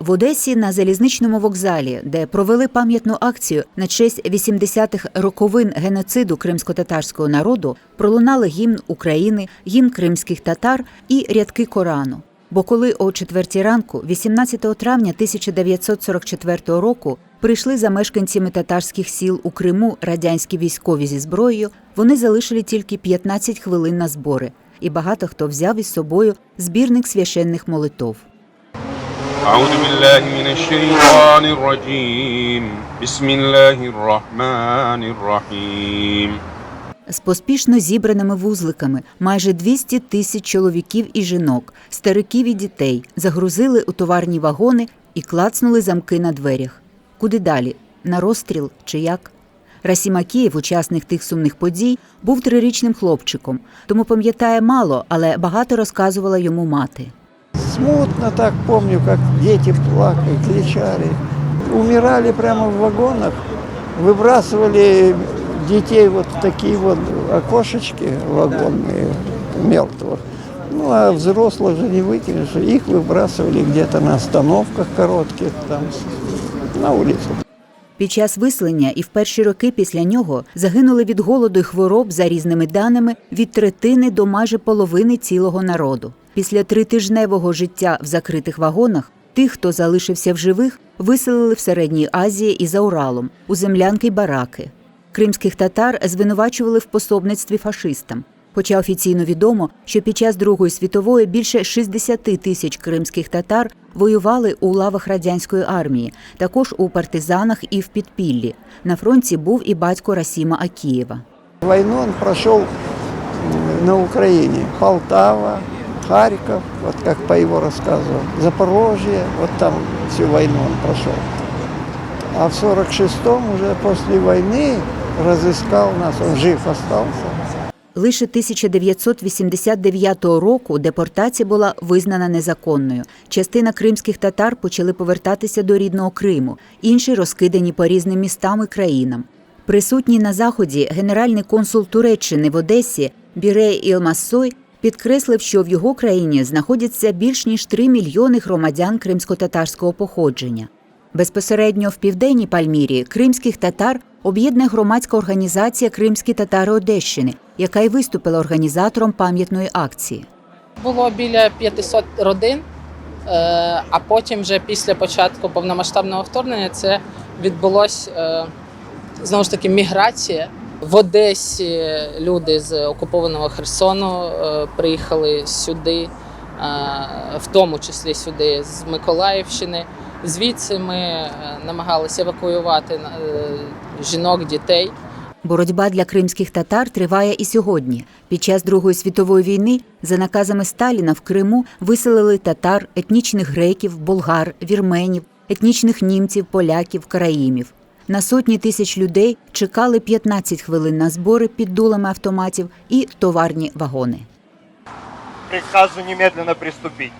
В Одесі на залізничному вокзалі, де провели пам'ятну акцію на честь 80-х роковин геноциду кримсько-татарського народу, пролунали гімн України, гімн кримських татар і рядки Корану. Бо коли о четвертій ранку, 18 травня 1944 року, прийшли за мешканцями татарських сіл у Криму радянські військові зі зброєю, вони залишили тільки 15 хвилин на збори, і багато хто взяв із собою збірник священних молитов. أعوذ بالله من الشيطان الرجيم بسم الله الرحمن الرحيم З поспішно зібраними вузликами майже 200 тисяч чоловіків і жінок, стариків і дітей загрузили у товарні вагони і клацнули замки на дверях. Куди далі? На розстріл чи як? Расім Акієв, учасник тих сумних подій, був трирічним хлопчиком, тому пам'ятає мало, але багато розказувала йому мати. Смутно так помню, как дети плакали, кричали. Умирали прямо в вагонах, выбрасывали детей вот в такие вот окошечки вагонные, мертвых. Ну, а взрослых же не выкинешь. Их выбрасывали где-то на остановках коротких, там, на улицу. Під час виселення і в перші роки після нього загинули від голоду й хвороб за різними даними від третини до майже половини цілого народу. Після тритижневого життя в закритих вагонах тих, хто залишився в живих, виселили в Середній Азії і за Уралом у землянки бараки. Кримських татар звинувачували в пособництві фашистам. Хоча офіційно відомо, що під час Другої світової більше 60 тисяч кримських татар воювали у лавах радянської армії, також у партизанах і в підпіллі. На фронті був і батько Расіма Акієва. Войну он прошел м, на Украине. Полтава, Харьков, вот как по его рассказу, Запорожье, вот там всю войну он прошел. А в 46-м уже после войны разыскал нас, он жив остался. Лише 1989 року депортація була визнана незаконною. Частина кримських татар почали повертатися до рідного Криму, інші розкидані по різним містам і країнам. Присутній на заході генеральний консул Туреччини в Одесі Бірей Ілмассой підкреслив, що в його країні знаходяться більш ніж 3 мільйони громадян кримсько-татарського походження. Безпосередньо в південній Пальмірі кримських татар об'єднує громадська організація Кримські татари Одещини, яка й виступила організатором пам'ятної акції. Було біля 500 родин, е, а потім, вже після початку повномасштабного вторгнення, це відбулось е, знову ж таки міграція. В Одесі люди з окупованого Херсону е, приїхали сюди, е, в тому числі сюди з Миколаївщини. Звідси ми е, намагалися евакуювати жінок, дітей. Боротьба для кримських татар триває і сьогодні. Під час Другої світової війни за наказами Сталіна в Криму виселили татар, етнічних греків, болгар, вірменів, етнічних німців, поляків, караїмів. На сотні тисяч людей чекали 15 хвилин на збори під дулами автоматів і товарні вагони. приказу немедленно приступить.